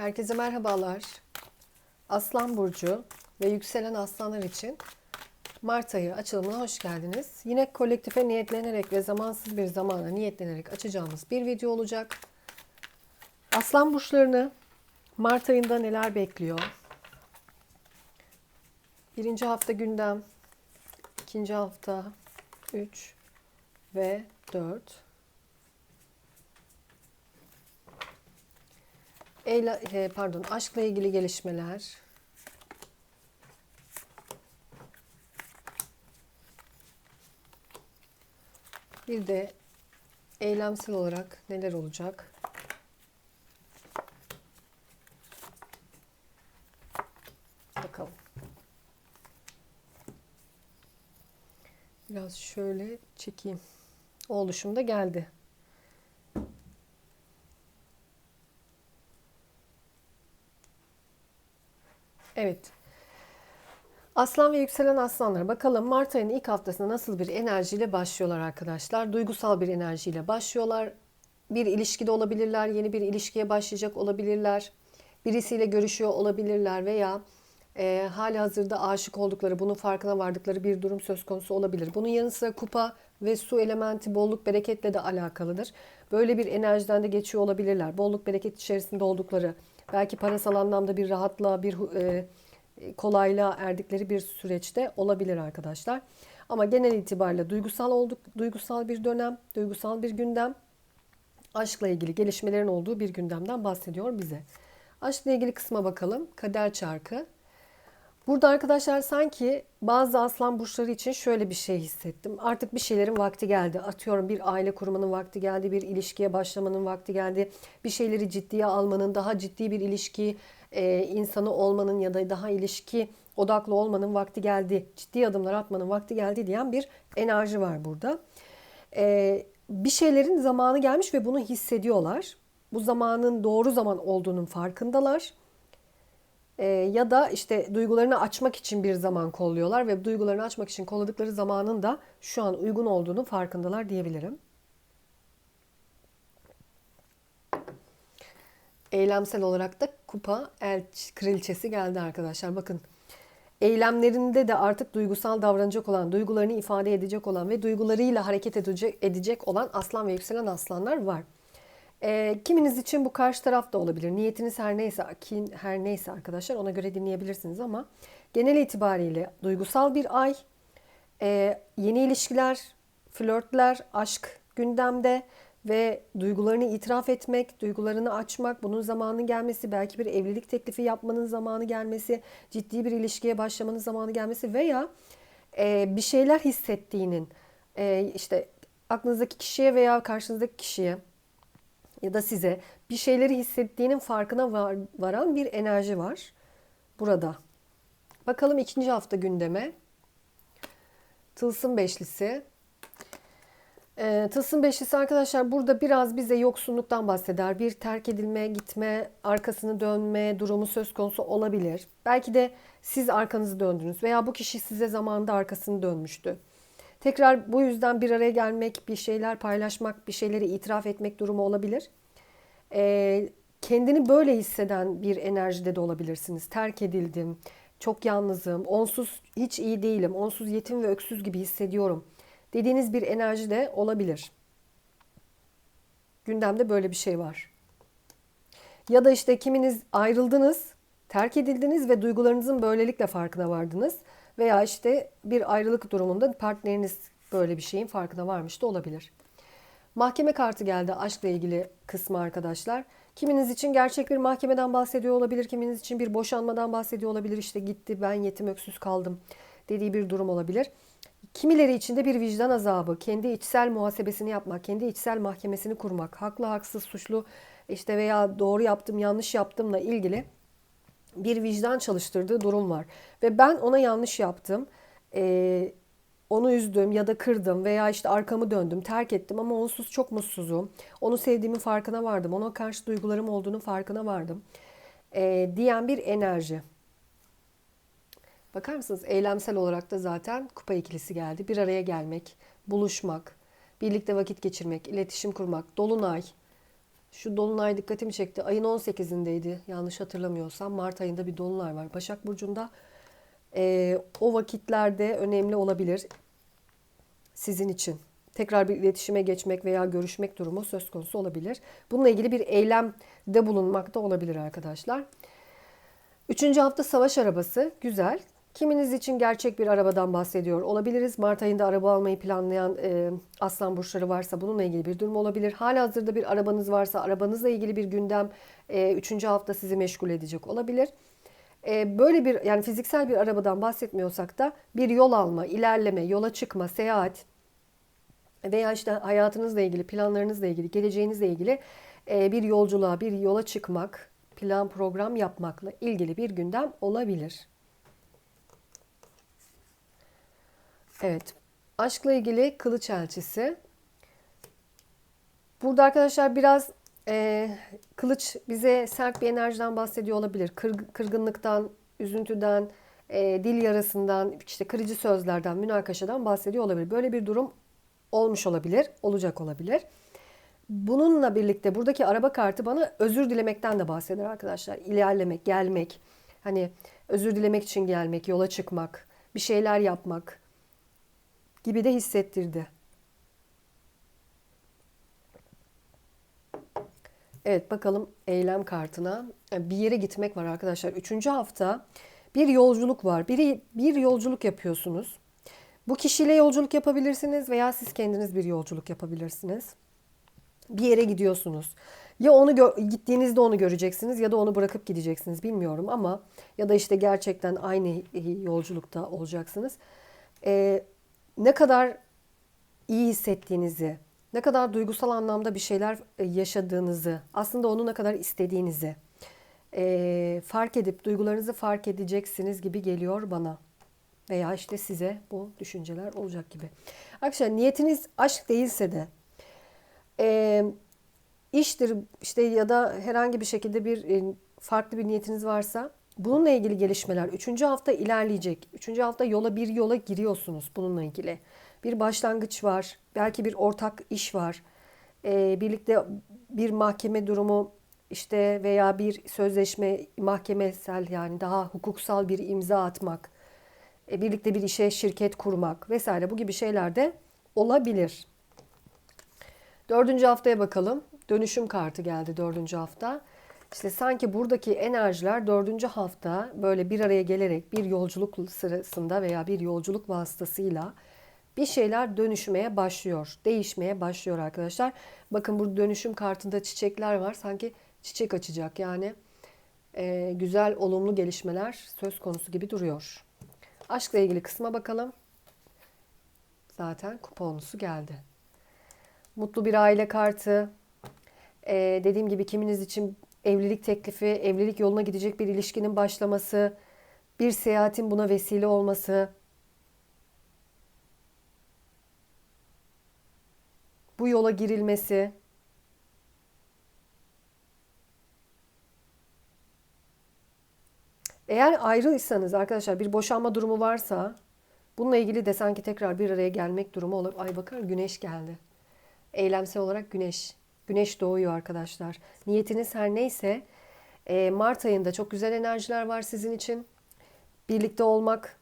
Herkese merhabalar. Aslan Burcu ve yükselen aslanlar için Mart ayı açılımına hoş geldiniz. Yine kolektife niyetlenerek ve zamansız bir zamana niyetlenerek açacağımız bir video olacak. Aslan burçlarını Mart ayında neler bekliyor? Birinci hafta gündem, ikinci hafta 3 ve 4. Eyle, e, pardon, aşkla ilgili gelişmeler. Bir de eylemsel olarak neler olacak? Bakalım. Biraz şöyle çekeyim. O oluşum da geldi. Evet. Aslan ve yükselen aslanlar. Bakalım Mart ayının ilk haftasında nasıl bir enerjiyle başlıyorlar arkadaşlar. Duygusal bir enerjiyle başlıyorlar. Bir ilişkide olabilirler, yeni bir ilişkiye başlayacak olabilirler. Birisiyle görüşüyor olabilirler veya e, hali hazırda aşık oldukları, bunun farkına vardıkları bir durum söz konusu olabilir. Bunun yanı sıra kupa ve su elementi bolluk bereketle de alakalıdır. Böyle bir enerjiden de geçiyor olabilirler. Bolluk bereket içerisinde oldukları, belki parasal anlamda bir rahatlığa, bir e, kolaylığa erdikleri bir süreçte olabilir arkadaşlar. Ama genel itibariyle duygusal olduk, duygusal bir dönem, duygusal bir gündem, aşkla ilgili gelişmelerin olduğu bir gündemden bahsediyor bize. Aşkla ilgili kısma bakalım. Kader çarkı. Burada arkadaşlar sanki bazı aslan burçları için şöyle bir şey hissettim. Artık bir şeylerin vakti geldi. Atıyorum bir aile kurmanın vakti geldi, bir ilişkiye başlamanın vakti geldi. Bir şeyleri ciddiye almanın, daha ciddi bir ilişki e, insanı olmanın ya da daha ilişki odaklı olmanın vakti geldi. Ciddi adımlar atmanın vakti geldi diyen bir enerji var burada. E, bir şeylerin zamanı gelmiş ve bunu hissediyorlar. Bu zamanın doğru zaman olduğunun farkındalar e, ya da işte duygularını açmak için bir zaman kolluyorlar ve duygularını açmak için kolladıkları zamanın da şu an uygun olduğunu farkındalar diyebilirim. Eylemsel olarak da kupa el kraliçesi geldi arkadaşlar. Bakın eylemlerinde de artık duygusal davranacak olan, duygularını ifade edecek olan ve duygularıyla hareket edecek, edecek olan aslan ve yükselen aslanlar var. E, kiminiz için bu karşı taraf da olabilir. Niyetiniz her neyse, kim, her neyse arkadaşlar ona göre dinleyebilirsiniz ama genel itibariyle duygusal bir ay, e, yeni ilişkiler, flörtler, aşk gündemde ve duygularını itiraf etmek, duygularını açmak, bunun zamanı gelmesi, belki bir evlilik teklifi yapmanın zamanı gelmesi, ciddi bir ilişkiye başlamanın zamanı gelmesi veya e, bir şeyler hissettiğinin e, işte aklınızdaki kişiye veya karşınızdaki kişiye ya da size bir şeyleri hissettiğinin farkına var, varan bir enerji var burada. Bakalım ikinci hafta gündeme. Tılsım beşlisi. E, tılsım beşlisi arkadaşlar burada biraz bize yoksunluktan bahseder. Bir terk edilme, gitme, arkasını dönme durumu söz konusu olabilir. Belki de siz arkanızı döndünüz veya bu kişi size zamanında arkasını dönmüştü. Tekrar bu yüzden bir araya gelmek, bir şeyler paylaşmak, bir şeyleri itiraf etmek durumu olabilir. Ee, kendini böyle hisseden bir enerjide de olabilirsiniz. Terk edildim, çok yalnızım, onsuz hiç iyi değilim, onsuz yetim ve öksüz gibi hissediyorum dediğiniz bir enerji de olabilir. Gündemde böyle bir şey var. Ya da işte kiminiz ayrıldınız, terk edildiniz ve duygularınızın böylelikle farkına vardınız. Veya işte bir ayrılık durumunda partneriniz böyle bir şeyin farkına varmış da olabilir. Mahkeme kartı geldi aşkla ilgili kısmı arkadaşlar. Kiminiz için gerçek bir mahkemeden bahsediyor olabilir, kiminiz için bir boşanmadan bahsediyor olabilir. İşte gitti ben yetim öksüz kaldım dediği bir durum olabilir. Kimileri için de bir vicdan azabı, kendi içsel muhasebesini yapmak, kendi içsel mahkemesini kurmak, haklı haksız suçlu işte veya doğru yaptım yanlış yaptımla ilgili bir vicdan çalıştırdığı durum var. Ve ben ona yanlış yaptım. Ee, onu üzdüm ya da kırdım veya işte arkamı döndüm, terk ettim ama onsuz çok mutsuzum. Onu sevdiğimin farkına vardım. Ona karşı duygularım olduğunu farkına vardım. Ee, diyen bir enerji. Bakar mısınız? Eylemsel olarak da zaten kupa ikilisi geldi. Bir araya gelmek, buluşmak, birlikte vakit geçirmek, iletişim kurmak, dolunay, Şu dolunay dikkatimi çekti. Ayın 18'indeydi yanlış hatırlamıyorsam. Mart ayında bir dolunay var Başak Burcu'nda. Ee, o vakitlerde önemli olabilir sizin için. Tekrar bir iletişime geçmek veya görüşmek durumu söz konusu olabilir. Bununla ilgili bir eylemde bulunmak da olabilir arkadaşlar. Üçüncü hafta savaş arabası. Güzel. Kiminiz için gerçek bir arabadan bahsediyor olabiliriz. Mart ayında araba almayı planlayan e, aslan burçları varsa bununla ilgili bir durum olabilir. Halihazırda bir arabanız varsa arabanızla ilgili bir gündem e, üçüncü hafta sizi meşgul edecek olabilir. E, böyle bir yani fiziksel bir arabadan bahsetmiyorsak da bir yol alma, ilerleme, yola çıkma, seyahat veya işte hayatınızla ilgili, planlarınızla ilgili, geleceğinizle ilgili e, bir yolculuğa, bir yola çıkmak, plan program yapmakla ilgili bir gündem olabilir. Evet. Aşkla ilgili kılıç elçisi. Burada arkadaşlar biraz e, kılıç bize sert bir enerjiden bahsediyor olabilir. Kır, kırgınlıktan, üzüntüden, e, dil yarasından, işte kırıcı sözlerden, münakaşadan bahsediyor olabilir. Böyle bir durum olmuş olabilir, olacak olabilir. Bununla birlikte buradaki araba kartı bana özür dilemekten de bahseder arkadaşlar. İlerlemek, gelmek, hani özür dilemek için gelmek, yola çıkmak, bir şeyler yapmak gibi de hissettirdi. Evet bakalım eylem kartına. Bir yere gitmek var arkadaşlar. Üçüncü hafta bir yolculuk var. Bir, bir yolculuk yapıyorsunuz. Bu kişiyle yolculuk yapabilirsiniz veya siz kendiniz bir yolculuk yapabilirsiniz. Bir yere gidiyorsunuz. Ya onu gittiğinizde onu göreceksiniz ya da onu bırakıp gideceksiniz bilmiyorum ama ya da işte gerçekten aynı yolculukta olacaksınız. Ee, ne kadar iyi hissettiğinizi, ne kadar duygusal anlamda bir şeyler e, yaşadığınızı, aslında onu ne kadar istediğinizi e, fark edip duygularınızı fark edeceksiniz gibi geliyor bana. Veya işte size bu düşünceler olacak gibi. Arkadaşlar niyetiniz aşk değilse de e, iştir işte ya da herhangi bir şekilde bir e, farklı bir niyetiniz varsa bununla ilgili gelişmeler üçüncü hafta ilerleyecek. Üçüncü hafta yola bir yola giriyorsunuz bununla ilgili. Bir başlangıç var. Belki bir ortak iş var. E, birlikte bir mahkeme durumu işte veya bir sözleşme mahkemesel yani daha hukuksal bir imza atmak, e, birlikte bir işe şirket kurmak vesaire bu gibi şeyler de olabilir. Dördüncü haftaya bakalım. Dönüşüm kartı geldi dördüncü hafta. İşte sanki buradaki enerjiler dördüncü hafta böyle bir araya gelerek bir yolculuk sırasında veya bir yolculuk vasıtasıyla bir şeyler dönüşmeye başlıyor. Değişmeye başlıyor arkadaşlar. Bakın bu dönüşüm kartında çiçekler var. Sanki çiçek açacak yani e, güzel olumlu gelişmeler söz konusu gibi duruyor. Aşkla ilgili kısma bakalım. Zaten kuponusu geldi. Mutlu bir aile kartı. Ee, dediğim gibi kiminiz için evlilik teklifi, evlilik yoluna gidecek bir ilişkinin başlaması, bir seyahatin buna vesile olması, bu yola girilmesi, Eğer ayrıysanız arkadaşlar bir boşanma durumu varsa bununla ilgili de sanki tekrar bir araya gelmek durumu olur. Ay bakar güneş geldi. Eylemsel olarak güneş. Güneş doğuyor arkadaşlar. Niyetiniz her neyse e, Mart ayında çok güzel enerjiler var sizin için. Birlikte olmak,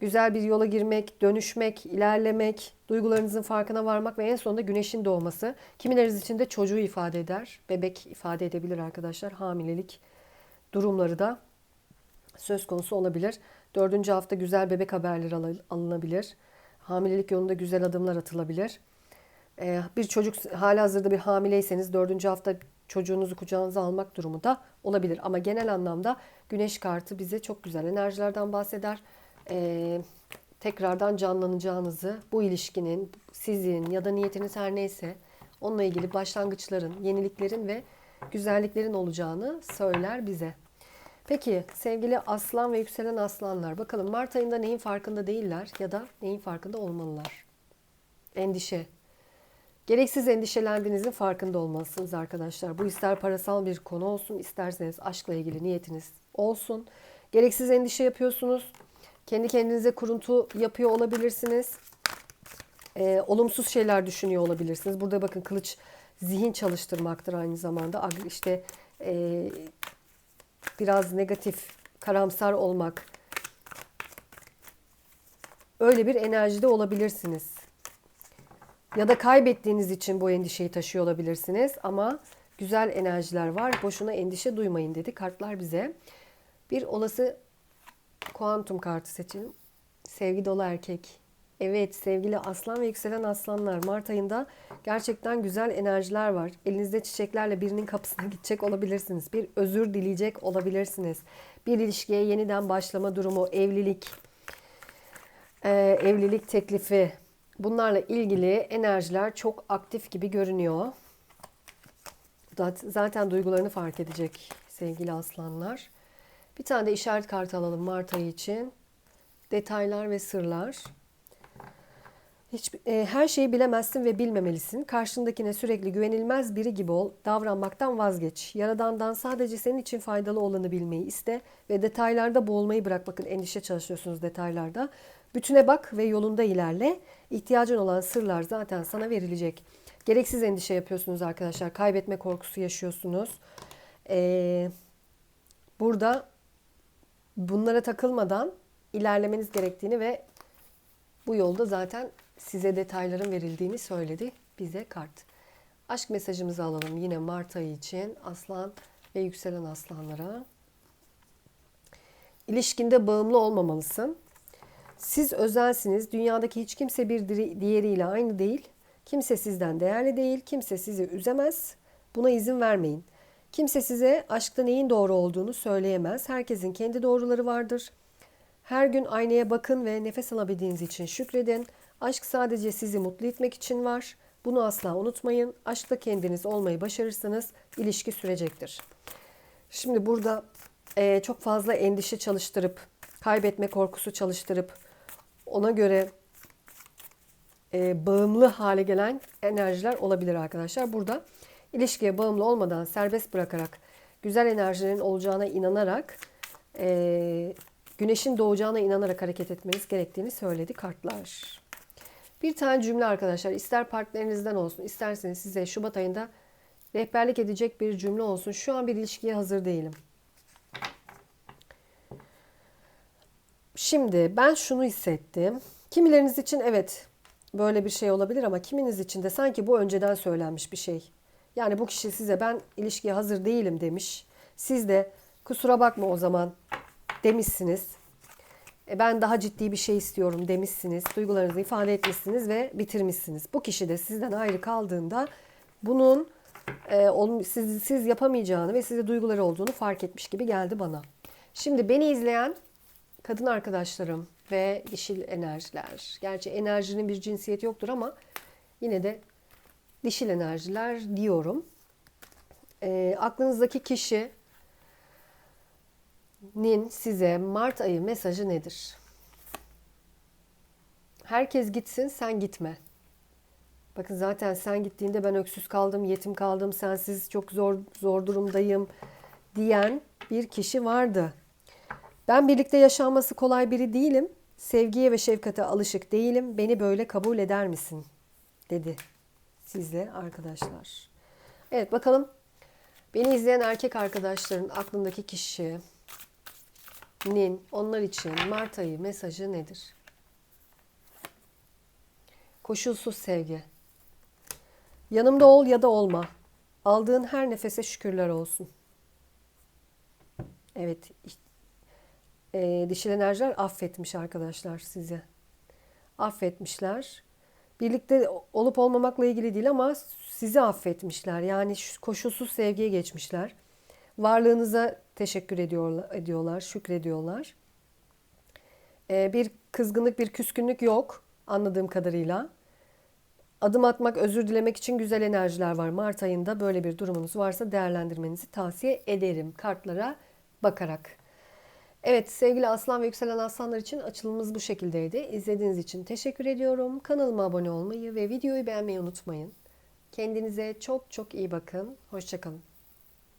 güzel bir yola girmek, dönüşmek, ilerlemek, duygularınızın farkına varmak ve en sonunda güneşin doğması. Kimileriniz için de çocuğu ifade eder. Bebek ifade edebilir arkadaşlar. Hamilelik durumları da söz konusu olabilir. Dördüncü hafta güzel bebek haberleri alınabilir. Hamilelik yolunda güzel adımlar atılabilir. Ee, bir çocuk hala hazırda bir hamileyseniz dördüncü hafta çocuğunuzu kucağınıza almak durumu da olabilir. Ama genel anlamda güneş kartı bize çok güzel enerjilerden bahseder. Ee, tekrardan canlanacağınızı, bu ilişkinin, sizin ya da niyetiniz her neyse onunla ilgili başlangıçların, yeniliklerin ve güzelliklerin olacağını söyler bize. Peki sevgili aslan ve yükselen aslanlar bakalım Mart ayında neyin farkında değiller ya da neyin farkında olmalılar? Endişe. Gereksiz endişelendiğinizin farkında olmalısınız arkadaşlar. Bu ister parasal bir konu olsun isterseniz aşkla ilgili niyetiniz olsun. Gereksiz endişe yapıyorsunuz. Kendi kendinize kuruntu yapıyor olabilirsiniz. Ee, olumsuz şeyler düşünüyor olabilirsiniz. Burada bakın kılıç zihin çalıştırmaktır aynı zamanda. İşte e, biraz negatif, karamsar olmak. Öyle bir enerjide olabilirsiniz. Ya da kaybettiğiniz için bu endişeyi taşıyor olabilirsiniz ama güzel enerjiler var. Boşuna endişe duymayın dedi kartlar bize. Bir olası kuantum kartı seçelim. Sevgi dolu erkek. Evet sevgili aslan ve yükselen aslanlar Mart ayında gerçekten güzel enerjiler var. Elinizde çiçeklerle birinin kapısına gidecek olabilirsiniz. Bir özür dileyecek olabilirsiniz. Bir ilişkiye yeniden başlama durumu, evlilik, e, evlilik teklifi bunlarla ilgili enerjiler çok aktif gibi görünüyor. Zat- Zaten duygularını fark edecek sevgili aslanlar. Bir tane de işaret kartı alalım Mart ayı için. Detaylar ve sırlar. Hiç, e, her şeyi bilemezsin ve bilmemelisin. Karşındakine sürekli güvenilmez biri gibi ol, davranmaktan vazgeç. Yaradandan sadece senin için faydalı olanı bilmeyi iste ve detaylarda boğulmayı bırak. Bakın endişe çalışıyorsunuz detaylarda. Bütüne bak ve yolunda ilerle. İhtiyacın olan sırlar zaten sana verilecek. Gereksiz endişe yapıyorsunuz arkadaşlar. Kaybetme korkusu yaşıyorsunuz. Ee, burada bunlara takılmadan ilerlemeniz gerektiğini ve bu yolda zaten size detayların verildiğini söyledi bize kart. Aşk mesajımızı alalım yine Mart ayı için aslan ve yükselen aslanlara. İlişkinde bağımlı olmamalısın. Siz özelsiniz. Dünyadaki hiç kimse bir diğeriyle aynı değil. Kimse sizden değerli değil. Kimse sizi üzemez. Buna izin vermeyin. Kimse size aşkta neyin doğru olduğunu söyleyemez. Herkesin kendi doğruları vardır. Her gün aynaya bakın ve nefes alabildiğiniz için şükredin. Aşk sadece sizi mutlu etmek için var. Bunu asla unutmayın. Aşkta kendiniz olmayı başarırsanız ilişki sürecektir. Şimdi burada eee, çok fazla endişe çalıştırıp, kaybetme korkusu çalıştırıp, ona göre eee, bağımlı hale gelen enerjiler olabilir arkadaşlar. Burada ilişkiye bağımlı olmadan serbest bırakarak, güzel enerjilerin olacağına inanarak, eee, güneşin doğacağına inanarak hareket etmeniz gerektiğini söyledi kartlar. Bir tane cümle arkadaşlar ister partnerinizden olsun isterseniz size Şubat ayında rehberlik edecek bir cümle olsun. Şu an bir ilişkiye hazır değilim. Şimdi ben şunu hissettim. Kimileriniz için evet böyle bir şey olabilir ama kiminiz için de sanki bu önceden söylenmiş bir şey. Yani bu kişi size ben ilişkiye hazır değilim demiş. Siz de kusura bakma o zaman demişsiniz. E, ben daha ciddi bir şey istiyorum demişsiniz. Duygularınızı ifade etmişsiniz ve bitirmişsiniz. Bu kişi de sizden ayrı kaldığında bunun e, siz, siz yapamayacağını ve size duyguları olduğunu fark etmiş gibi geldi bana. Şimdi beni izleyen kadın arkadaşlarım ve dişil enerjiler. Gerçi enerjinin bir cinsiyeti yoktur ama yine de dişil enerjiler diyorum. E, aklınızdaki kişi nin size Mart ayı mesajı nedir? Herkes gitsin, sen gitme. Bakın zaten sen gittiğinde ben öksüz kaldım, yetim kaldım, sensiz çok zor zor durumdayım diyen bir kişi vardı. Ben birlikte yaşanması kolay biri değilim. Sevgiye ve şefkate alışık değilim. Beni böyle kabul eder misin? dedi sizle arkadaşlar. Evet bakalım beni izleyen erkek arkadaşların aklındaki kişi nin onlar için Mart ayı mesajı nedir? Koşulsuz sevgi. Yanımda ol ya da olma. Aldığın her nefese şükürler olsun. Evet. E, dişil enerjiler affetmiş arkadaşlar size. Affetmişler. Birlikte olup olmamakla ilgili değil ama sizi affetmişler. Yani şu koşulsuz sevgiye geçmişler. Varlığınıza teşekkür ediyorlar, ediyorlar şükrediyorlar. Ee, bir kızgınlık, bir küskünlük yok anladığım kadarıyla. Adım atmak, özür dilemek için güzel enerjiler var. Mart ayında böyle bir durumunuz varsa değerlendirmenizi tavsiye ederim kartlara bakarak. Evet sevgili aslan ve yükselen aslanlar için açılımımız bu şekildeydi. İzlediğiniz için teşekkür ediyorum. Kanalıma abone olmayı ve videoyu beğenmeyi unutmayın. Kendinize çok çok iyi bakın. Hoşçakalın.